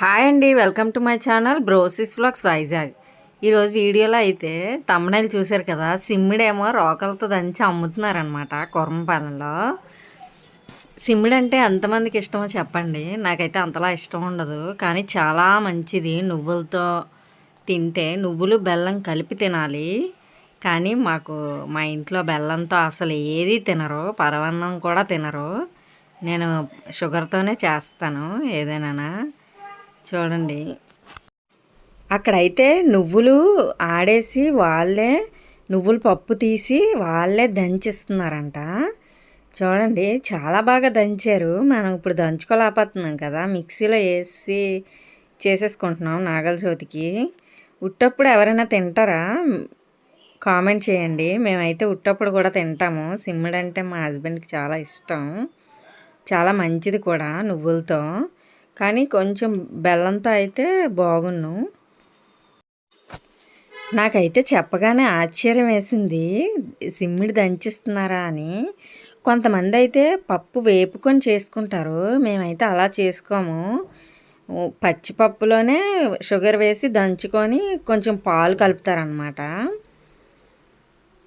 Hi అండి welcome to my channel brosis vlogs Vizag. ఈరోజు వీడియోలో అయితే తమ్మనేలు చూశారు కదా సిమ్మిడేమో రోకలతో దంచి అమ్ముతున్నారనమాట కుర్మపాలెంలో సిమ్మిడి అంటే ఎంతమందికి ఇష్టమో చెప్పండి నాకైతే అంతలా ఇష్టం ఉండదు. కానీ చాలా మంచిది నువ్వులతో తింటే నువ్వులు బెల్లం కలిపి తినాలి. కానీ మాకు మా ఇంట్లో బెల్లంతో అసలు ఏది తినరు పరవన్నం కూడా తినరు. నేను షుగర్తోనే చేస్తాను ఏదైనా చూడండి. అక్కడైతే నువ్వులు ఆడేసి వాళ్ళే నువ్వుల పప్పు తీసి వాళ్ళే దంచిస్తున్నారంట. చూడండి చాలా బాగా దంచారు. మనం ఇప్పుడు దంచుకోలేకపోతున్నాం కదా మిక్సీలో వేసి చేసేసుకుంటున్నాం నాగల చవితికి ఉట్టప్పుడు ఎవరైనా తింటారా? కామెంట్ చేయండి. మేమైతే ఉట్టప్పుడు కూడా తింటాము. సిమ్మిడి అంటే మా హస్బెండ్కి చాలా ఇష్టం. చాలా మంచిది కూడా నువ్వులతో. కానీ కొంచెం బెల్లంతో అయితే బాగున్ను. నాకైతే చెప్పగానే ఆశ్చర్యం వేసింది సిమ్మిడి దంచిస్తున్నారా అని. కొంతమంది అయితే పప్పు వేపుకొని చేసుకుంటారు మేమైతే అలా చేసుకోము. పచ్చిపప్పులోనే షుగర్ వేసి దంచుకొని కొంచెం పాలు కలుపుతారనమాట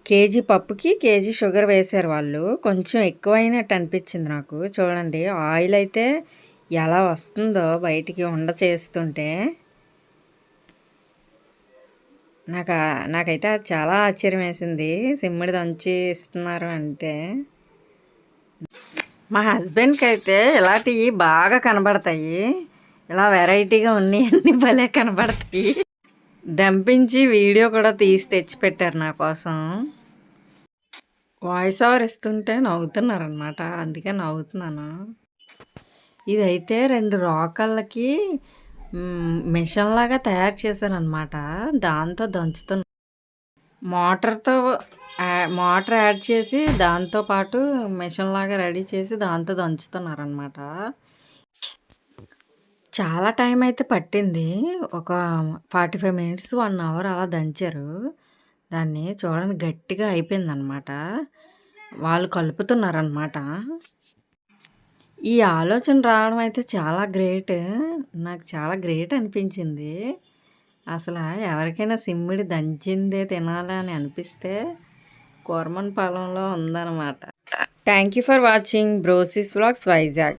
కేజీ పప్పుకి కేజీ షుగర్ వేశారు వాళ్ళు. కొంచెం ఎక్కువైనట్టు అనిపించింది నాకు. చూడండి ఆయిల్ అయితే ఎలా వస్తుందో బయటికి ఉండ చేస్తుంటే నాకు నాకైతే అది చాలా ఆశ్చర్యం వేసింది సిమ్మిడి దంచి ఇస్తున్నారు అంటే. మా హస్బెండ్కి అయితే ఇలాంటివి బాగా కనబడతాయి. ఇలా వెరైటీగా ఉన్నాయి అన్ని భలే కనబడతాయి. దంపించి వీడియో కూడా తీసి తెచ్చి పెట్టారు నా కోసం. వాయిస్ ఓవర్ ఇస్తుంటే నవ్వుతున్నారనమాట అందుకే నవ్వుతున్నాను. ఇదైతే రెండు రోకళ్ళకి మిషన్ లాగా తయారు చేశారనమాట దాంతో దంచుతున్న. మోటార్తో మోటార్ యాడ్ చేసి దాంతో పాటు మిషన్ లాగా రెడీ చేసి దాంతో దంచుతున్నారనమాట చాలా టైం అయితే పట్టింది. ఒక forty five minutes one hour అలా దంచారు. దాన్ని చూడండి గట్టిగా అయిపోయిందనమాట వాళ్ళు కలుపుతున్నారనమాట ఈ ఆలోచన రావడం అయితే చాలా గ్రేట్. నాకు చాలా గ్రేట్ అనిపించింది. అసలు ఎవరికైనా సిమ్మిడి దంచిందే తినాలి అని అనిపిస్తే కోరమన్ పొలంలో ఉందన్నమాట. Thank you for watching brosis vlogs Vizag